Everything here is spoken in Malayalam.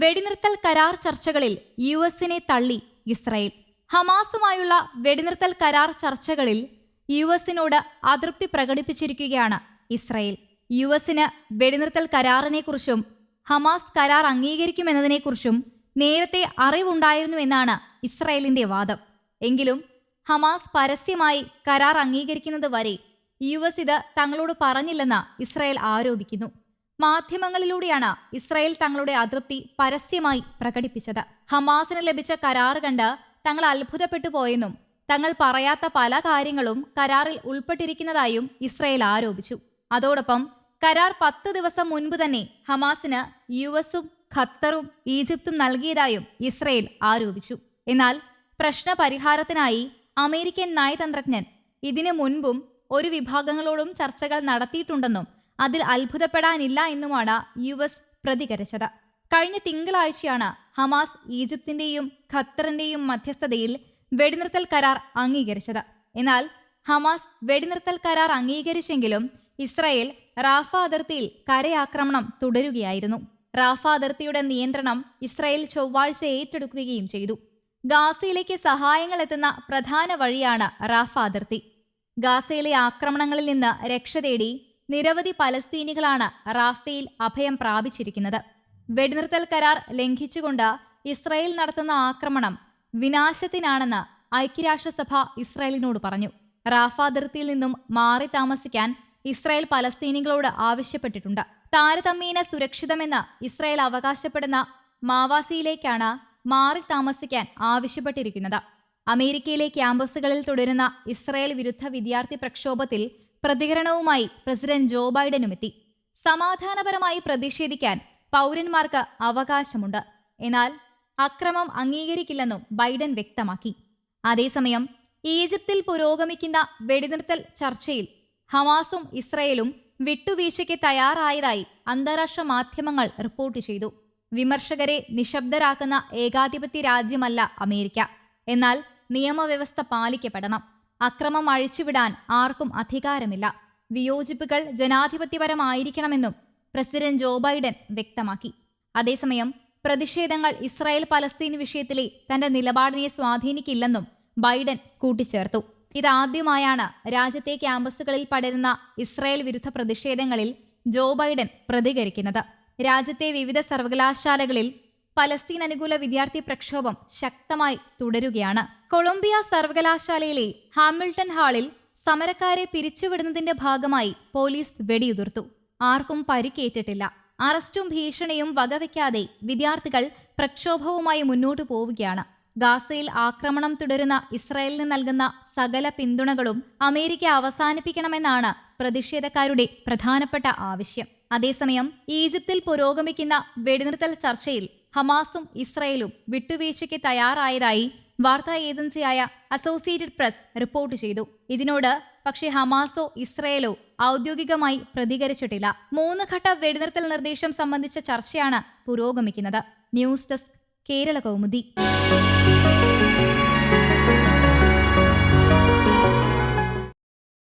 വെടിനിർത്തൽ കരാർ ചർച്ചകളിൽ യു എസിനെ തള്ളി ഇസ്രായേൽ. ഹമാസുമായുള്ള വെടിനിർത്തൽ കരാർ ചർച്ചകളിൽ യു എസിനോട് അതൃപ്തി പ്രകടിപ്പിച്ചിരിക്കുകയാണ് ഇസ്രായേൽ. യു എസിന് വെടിനിർത്തൽ കരാറിനെക്കുറിച്ചും ഹമാസ് കരാർ അംഗീകരിക്കുമെന്നതിനെക്കുറിച്ചും നേരത്തെ അറിവുണ്ടായിരുന്നു എന്നാണ് ഇസ്രായേലിന്റെ വാദം. എങ്കിലും ഹമാസ് പരസ്യമായി കരാർ അംഗീകരിക്കുന്നത് വരെ യു എസ് ഇത് തങ്ങളോട് പറഞ്ഞില്ലെന്ന് ഇസ്രായേൽ ആരോപിക്കുന്നു. മാധ്യമങ്ങളിലൂടെയാണ് ഇസ്രായേൽ തങ്ങളുടെ അതൃപ്തി പരസ്യമായി പ്രകടിപ്പിച്ചത്. ഹമാസിന് ലഭിച്ച കരാർ കണ്ട് തങ്ങൾ അത്ഭുതപ്പെട്ടു പോയെന്നും തങ്ങൾ പറയാത്ത പല കാര്യങ്ങളും കരാറിൽ ഉൾപ്പെട്ടിരിക്കുന്നതായും ഇസ്രായേൽ ആരോപിച്ചു. അതോടൊപ്പം കരാർ പത്ത് ദിവസം മുൻപ് തന്നെ ഹമാസിന് യു എസും ഖത്തറും ഈജിപ്തും നൽകിയതായും ഇസ്രായേൽ ആരോപിച്ചു. എന്നാൽ പ്രശ്ന പരിഹാരത്തിനായി അമേരിക്കൻ നയതന്ത്രജ്ഞൻ ഇതിനു മുൻപും ഒരു വിഭാഗങ്ങളോടും ചർച്ചകൾ നടത്തിയിട്ടുണ്ടെന്നും അതിൽ അത്ഭുതപ്പെടാനില്ല എന്നുമാണ് യു എസ് പ്രതികരിച്ചത്. കഴിഞ്ഞ തിങ്കളാഴ്ചയാണ് ഹമാസ് ഈജിപ്തിന്റെയും ഖത്തറിന്റെയും മധ്യസ്ഥതയിൽ വെടിനിർത്തൽ കരാർ അംഗീകരിച്ചത്. എന്നാൽ ഹമാസ് വെടിനിർത്തൽ കരാർ അംഗീകരിച്ചെങ്കിലും ഇസ്രായേൽ റാഫ അതിർത്തിയിൽ കരയാക്രമണം തുടരുകയായിരുന്നു. റാഫ അതിർത്തിയുടെ നിയന്ത്രണം ഇസ്രായേൽ ചൊവ്വാഴ്ച ഏറ്റെടുക്കുകയും ചെയ്തു. ഗാസയിലേക്ക് സഹായങ്ങൾ എത്തുന്ന പ്രധാന വഴിയാണ് റാഫ അതിർത്തി. ഗാസയിലെ ആക്രമണങ്ങളിൽ നിന്ന് രക്ഷ തേടി നിരവധി പലസ്തീനികളാണ് റാഫയിൽ അഭയം പ്രാപിച്ചിരിക്കുന്നത്. വെടിനിർത്തൽ കരാർ ലംഘിച്ചുകൊണ്ട് ഇസ്രായേൽ നടത്തുന്ന ആക്രമണം വിനാശത്തിനാണെന്ന് ഐക്യരാഷ്ട്രസഭ ഇസ്രായേലിനോട് പറഞ്ഞു. റാഫ അതിർത്തിയിൽ നിന്നും മാറി താമസിക്കാൻ ഇസ്രായേൽ പലസ്തീനികളോട് ആവശ്യപ്പെട്ടിട്ടുണ്ട്. താരതമ്യേന സുരക്ഷിതമെന്ന് ഇസ്രായേൽ അവകാശപ്പെടുന്ന മാവാസിയിലേക്കാണ് മാറി താമസിക്കാൻ ആവശ്യപ്പെട്ടിരിക്കുന്നത്. അമേരിക്കയിലെ ക്യാമ്പസുകളിൽ തുടരുന്ന ഇസ്രായേൽ വിരുദ്ധ വിദ്യാർത്ഥി പ്രക്ഷോഭത്തിൽ പ്രതികരണവുമായി പ്രസിഡന്റ് ജോ ബൈഡനും എത്തി സമാധാനപരമായി പ്രതിഷേധിക്കാൻ പൗരന്മാർക്ക് അവകാശമുണ്ട്. എന്നാൽ അക്രമം അംഗീകരിക്കില്ലെന്നും ബൈഡൻ വ്യക്തമാക്കി. അതേസമയം ഈജിപ്തിൽ പുരോഗമിക്കുന്ന വെടിനിർത്തൽ ചർച്ചയിൽ ഹമാസും ഇസ്രയേലും വിട്ടുവീഴ്ചയ്ക്ക് തയ്യാറായതായി അന്താരാഷ്ട്ര മാധ്യമങ്ങൾ റിപ്പോർട്ട് ചെയ്തു. വിമർശകരെ നിശബ്ദരാക്കുന്ന ഏകാധിപത്യ രാജ്യമല്ല അമേരിക്ക. എന്നാൽ നിയമവ്യവസ്ഥ പാലിക്കപ്പെടണം. അക്രമം അഴിച്ചുവിടാൻ ആർക്കും അധികാരമില്ല. വിയോജിപ്പുകൾ ജനാധിപത്യപരമായിരിക്കണമെന്നും പ്രസിഡന്റ് ജോ ബൈഡൻ വ്യക്തമാക്കി. അതേസമയം പ്രതിഷേധങ്ങൾ ഇസ്രായേൽ പലസ്തീൻ വിഷയത്തിലെ തന്റെ നിലപാടിനെ സ്വാധീനിക്കില്ലെന്നും ബൈഡൻ കൂട്ടിച്ചേർത്തു. ഇതാദ്യമായാണ് രാജ്യത്തെ ക്യാമ്പസുകളിൽ പടരുന്ന ഇസ്രായേൽ വിരുദ്ധ പ്രതിഷേധങ്ങളിൽ ജോ ബൈഡൻ പ്രതികരിക്കുന്നത്. രാജ്യത്തെ വിവിധ സർവകലാശാലകളിൽ പലസ്തീൻ അനുകൂല വിദ്യാർത്ഥി പ്രക്ഷോഭം ശക്തമായി തുടരുകയാണ്. കൊളംബിയ സർവകലാശാലയിലെ ഹാമിൽട്ടൺ ഹാളിൽ സമരക്കാരെ പിരിച്ചുവിടുന്നതിന്റെ ഭാഗമായി പോലീസ് വെടിയുതിർത്തു. ആർക്കും പരിക്കേറ്റിട്ടില്ല. അറസ്റ്റും ഭീഷണിയും വകവയ്ക്കാതെ വിദ്യാർത്ഥികൾ പ്രക്ഷോഭവുമായി മുന്നോട്ടു പോവുകയാണ്. ഗാസയിൽ ആക്രമണം തുടരുന്ന ഇസ്രായേലിന് നൽകുന്ന സകല പിന്തുണകളും അമേരിക്ക അവസാനിപ്പിക്കണമെന്നാണ് പ്രതിഷേധക്കാരുടെ പ്രധാനപ്പെട്ട ആവശ്യം. അതേസമയം ഈജിപ്തിൽ പുരോഗമിക്കുന്ന വെടിനിർത്തൽ ചർച്ചയിൽ ഹമാസും ഇസ്രയേലും വിട്ടുവീഴ്ചയ്ക്ക് തയ്യാറായതായി വാർത്താ ഏജൻസിയായ അസോസിയേറ്റഡ് പ്രസ് റിപ്പോർട്ട് ചെയ്തു. ഇതിനോട് പക്ഷേ ഹമാസോ ഇസ്രയേലോ ഔദ്യോഗികമായി പ്രതികരിച്ചിട്ടില്ല. മൂന്ന് ഘട്ട വെടിനിർത്തൽ നിർദ്ദേശം സംബന്ധിച്ച ചർച്ചയാണ് പുരോഗമിക്കുന്നത്. News desk Kerala Kaumudi.